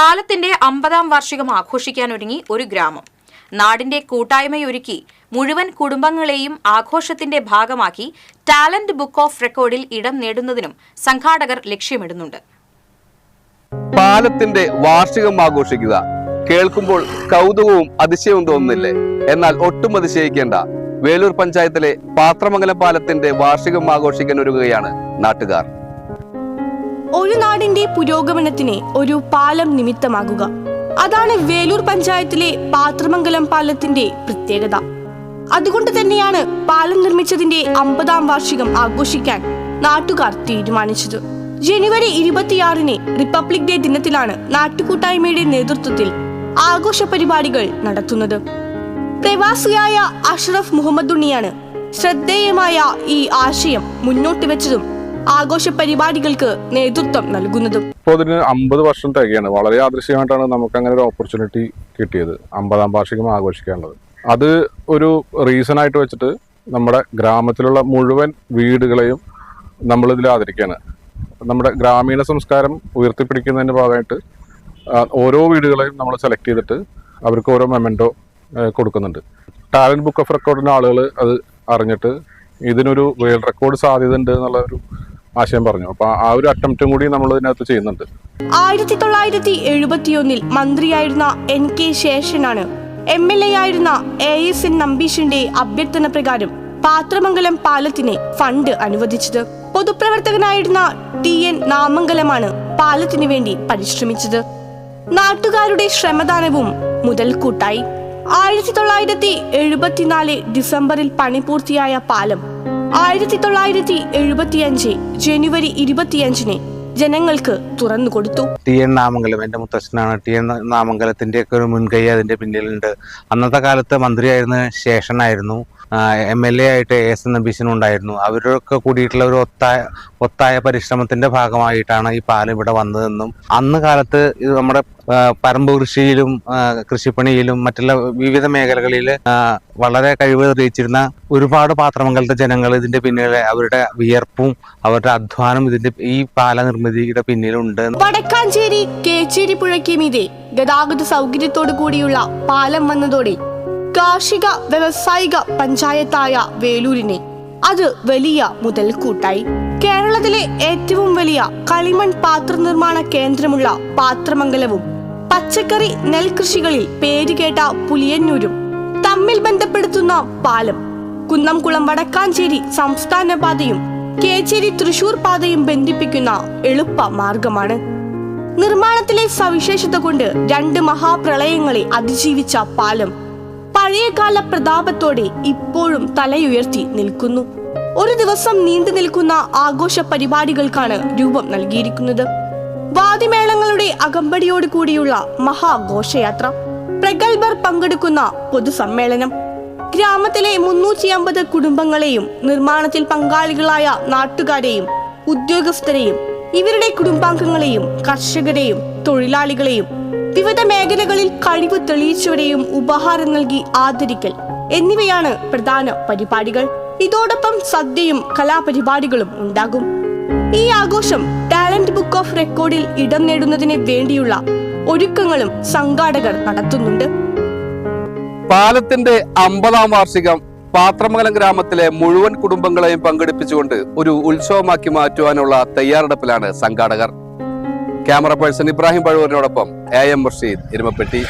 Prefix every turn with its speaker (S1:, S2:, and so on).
S1: പാലത്തിന്റെ അമ്പതാം വാർഷികം ആഘോഷിക്കാനൊരുങ്ങി ഒരു ഗ്രാമം. നാടിന്റെ കൂട്ടായ്മയൊരുക്കി മുഴുവൻ കുടുംബങ്ങളെയും ആഘോഷത്തിന്റെ ഭാഗമാക്കി ടാലന്റ് ബുക്ക് ഓഫ് റെക്കോർഡിൽ ഇടം നേടുന്നതിനും സംഘാടകർ ലക്ഷ്യമിടുന്നുണ്ട്.
S2: പാലത്തിന്റെ വാർഷികം ആഘോഷിക്കുക കേൾക്കുമ്പോൾ കൗതുകവും അതിശയവും തോന്നുന്നില്ലേ? എന്നാൽ ഒട്ടും അതിശയിക്കേണ്ട. വേലൂർ പഞ്ചായത്തിലെ പാത്രമംഗലം പാലത്തിന്റെ വാർഷികം ആഘോഷിക്കാൻ ഒരുങ്ങുകയാണ് നാട്ടുകാർ.
S3: ഒരു നാടിന്റെ പുരോഗമനത്തിന് ഒരു പാലം നിമിത്തമാകുക. അതാണ് വേലൂർ പഞ്ചായത്തിലെ പാത്രമംഗലം പാലത്തിന്റെ പ്രത്യേകത. അതുകൊണ്ട് തന്നെയാണ് പാലം നിർമ്മിച്ചതിന്റെ അമ്പതാം വാർഷികം ആഘോഷിക്കാൻ നാട്ടുകാർ തീരുമാനിച്ചത്. ജനുവരി ഇരുപത്തിയാറിന് റിപ്പബ്ലിക് ഡേ ദിനത്തിലാണ് നാട്ടുകൂട്ടായ്മയുടെ നേതൃത്വത്തിൽ ആഘോഷ പരിപാടികൾ നടത്തുന്നത്. പ്രവാസിയായ അഷ്റഫ് മുഹമ്മദ് ഉണ്ണിയാണ് ശ്രദ്ധേയമായ ഈ ആശയം മുന്നോട്ട് വെച്ചതും ആഘോഷ പരിപാടികൾക്ക് നേതൃത്വം നൽകുന്നതും.
S4: ഇപ്പോൾ അതിന് അമ്പത് വർഷം തികയാണ്. വളരെ ആദൃശ്യമായിട്ടാണ് നമുക്ക് അങ്ങനെ ഒരു ഓപ്പർച്യൂണിറ്റി കിട്ടിയത്. അമ്പതാം വാർഷികം ആഘോഷിക്കാനുള്ളത്. അത് ഒരു റീസൺ ആയിട്ട് വെച്ചിട്ട് നമ്മുടെ ഗ്രാമത്തിലുള്ള മുഴുവൻ വീടുകളെയും നമ്മൾ ഇതിൽ ആദരിക്കുകയാണ് നമ്മുടെ ഗ്രാമീണ സംസ്കാരം ഉയർത്തിപ്പിടിക്കുന്നതിന്റെ ഭാഗമായിട്ട് ഓരോ വീടുകളെയും നമ്മൾ സെലക്ട് ചെയ്തിട്ട് അവർക്ക് ഓരോ മെമെന്റോ കൊടുക്കുന്നുണ്ട്. ടാലന്റ് ബുക്ക് ഓഫ് റെക്കോർഡിന്റെ ആളുകൾ അത് അറിഞ്ഞിട്ട് ഇതിനൊരു വേൾഡ് റെക്കോർഡ് സാധ്യത ഉണ്ട് എന്നുള്ള ഒരു ആശയം പറഞ്ഞു. അപ്പൊ ആ ഒരു അറ്റംപ്റ്റും കൂടി നമ്മൾ ഇതിനകത്ത് ചെയ്യുന്നുണ്ട്.
S3: ആയിരത്തി തൊള്ളായിരത്തി എഴുപത്തിയൊന്നിൽ മന്ത്രിയായിരുന്ന എൻ കെ ശേഷനാണ്. എം എൽ എ ആയിരുന്ന എ എസ് എൻ നമ്പീഷിന്റെ അഭ്യർത്ഥന പ്രകാരം പാത്രമംഗലം പാലത്തിന് ഫണ്ട് അനുവദിച്ചത്. പൊതുപ്രവർത്തകനായിരുന്ന ടി എൻ നാമംഗലമാണ് പാലത്തിനു വേണ്ടി പരിശ്രമിച്ചത്. നാട്ടുകാരുടെ ശ്രമദാനവും മുതൽക്കൂട്ടായി. ആയിരത്തി തൊള്ളായിരത്തി എഴുപത്തിനാല് ഡിസംബറിൽ പണി പൂർത്തിയായ പാലം ആയിരത്തി തൊള്ളായിരത്തി എഴുപത്തിയഞ്ച് ജനുവരി ഇരുപത്തിയഞ്ചിന് ജനങ്ങൾക്ക് തുറന്നു കൊടുത്തു.
S5: ടി എൻ നാമംഗലം എന്റെ മുത്തച്ഛനാണ്. ടി എൻ നാമംഗലത്തിന്റെ ഒക്കെ ഒരു മുൻകൈ അതിന്റെ പിന്നിലുണ്ട്. അന്നത്തെ കാലത്ത് മന്ത്രിയായിരുന്ന ശേഷനായിരുന്നു എം എൽ എ ആയിട്ട് എ എസ് നബീശൻ ഉണ്ടായിരുന്നു. അവരൊക്കെ കൂടിയിട്ടുള്ള ഒരു ഒത്തായ ഒത്തായ പരിശ്രമത്തിന്റെ ഭാഗമായിട്ടാണ് ഈ പാലം ഇവിടെ വന്നതെന്നും അന്ന് കാലത്ത് ഇത് നമ്മുടെ ആ, പരമ്പ് കൃഷിയിലും കൃഷിപ്പണിയിലും മറ്റുള്ള വിവിധ മേഖലകളിൽ വളരെ കഴിവ് തെളിയിച്ചിരുന്ന ഒരുപാട് പാത്രമംഗലത്തെ ജനങ്ങൾ ഇതിന്റെ പിന്നിലെ അവരുടെ വിയർപ്പും അവരുടെ അധ്വാനം ഇതിന്റെ ഈ പാല നിർമ്മിതിയുടെ പിന്നിലുണ്ട്.
S3: വടക്കാഞ്ചേരി കേച്ചേരി പുഴയ്ക്ക് മീതെ ഗതാഗത സൗകര്യത്തോടു കൂടിയുള്ള പാലം വന്നതോടെ കാർഷിക വ്യവസായിക പഞ്ചായത്തായ വേലൂരിനെ അത് വലിയ മുതൽക്കൂട്ടായി. കേരളത്തിലെ ഏറ്റവും വലിയ കളിമൺ പാത്ര നിർമ്മാണ കേന്ദ്രമുള്ള പാത്രമംഗലവും പച്ചക്കറി നെൽകൃഷികളിൽ പേരുകേട്ട പുലിയന്നൂരും തമ്മിൽ ബന്ധപ്പെടുത്തുന്ന പാലം കുന്നംകുളം വടക്കാഞ്ചേരി സംസ്ഥാന പാതയും കേച്ചേരി തൃശൂർ പാതയും ബന്ധിപ്പിക്കുന്ന എളുപ്പ മാർഗമാണ്. നിർമ്മാണത്തിലെ സവിശേഷത കൊണ്ട് രണ്ട് മഹാപ്രളയങ്ങളെ അതിജീവിച്ച പാലം പഴയകാല പ്രതാപത്തോടെ ഇപ്പോഴും തലയുയർത്തി നിൽക്കുന്നു. ഒരു ദിവസം നീണ്ടു നിൽക്കുന്ന ആഘോഷ പരിപാടികൾക്കാണ് രൂപം നൽകിയിരിക്കുന്നത്. വാദിമേളങ്ങളുടെ അകമ്പടിയോട് കൂടിയുള്ള മഹാഘോഷയാത്ര. പ്രഗത്ഭർ പങ്കെടുക്കുന്ന പൊതുസമ്മേളനം. ഗ്രാമത്തിലെ മുന്നൂറ്റി അമ്പത് കുടുംബങ്ങളെയും നിർമ്മാണത്തിൽ പങ്കാളികളായ നാട്ടുകാരെയും ഉദ്യോഗസ്ഥരെയും ഇവരുടെ കുടുംബാംഗങ്ങളെയും കർഷകരെയും തൊഴിലാളികളെയും വിവിധ മേഖലകളിൽ കഴിവ് തെളിയിച്ചവരെയും ഉപഹാരം നൽകി ആദരിക്കൽ എന്നിവയാണ് പ്രധാന പരിപാടികൾ. ഇതോടൊപ്പം സദ്യയും കലാപരിപാടികളും ഉണ്ടാകും. ഈ ആഘോഷം ടാലന്റ് ബുക്ക് ഓഫ് റെക്കോർഡിൽ ഇടം നേടുന്നതിന് വേണ്ടിയുള്ള ഒരുക്കങ്ങളും സംഘാടകർ നടത്തുന്നുണ്ട്.
S2: പാലത്തിന്റെ അമ്പതാം വാർഷികം പാത്രമംഗലം ഗ്രാമത്തിലെ മുഴുവൻ കുടുംബങ്ങളെയും പങ്കെടുപ്പിച്ചുകൊണ്ട് ഒരു ഉത്സവമാക്കി മാറ്റുവാനുള്ള തയ്യാറെടുപ്പിലാണ് സംഘാടകർ. ക്യാമറ പേഴ്സൺ ഇബ്രാഹിം പഴുവൂരിനോടൊപ്പം എ എം മുർഷീദ് ഇരുമപ്പെട്ടി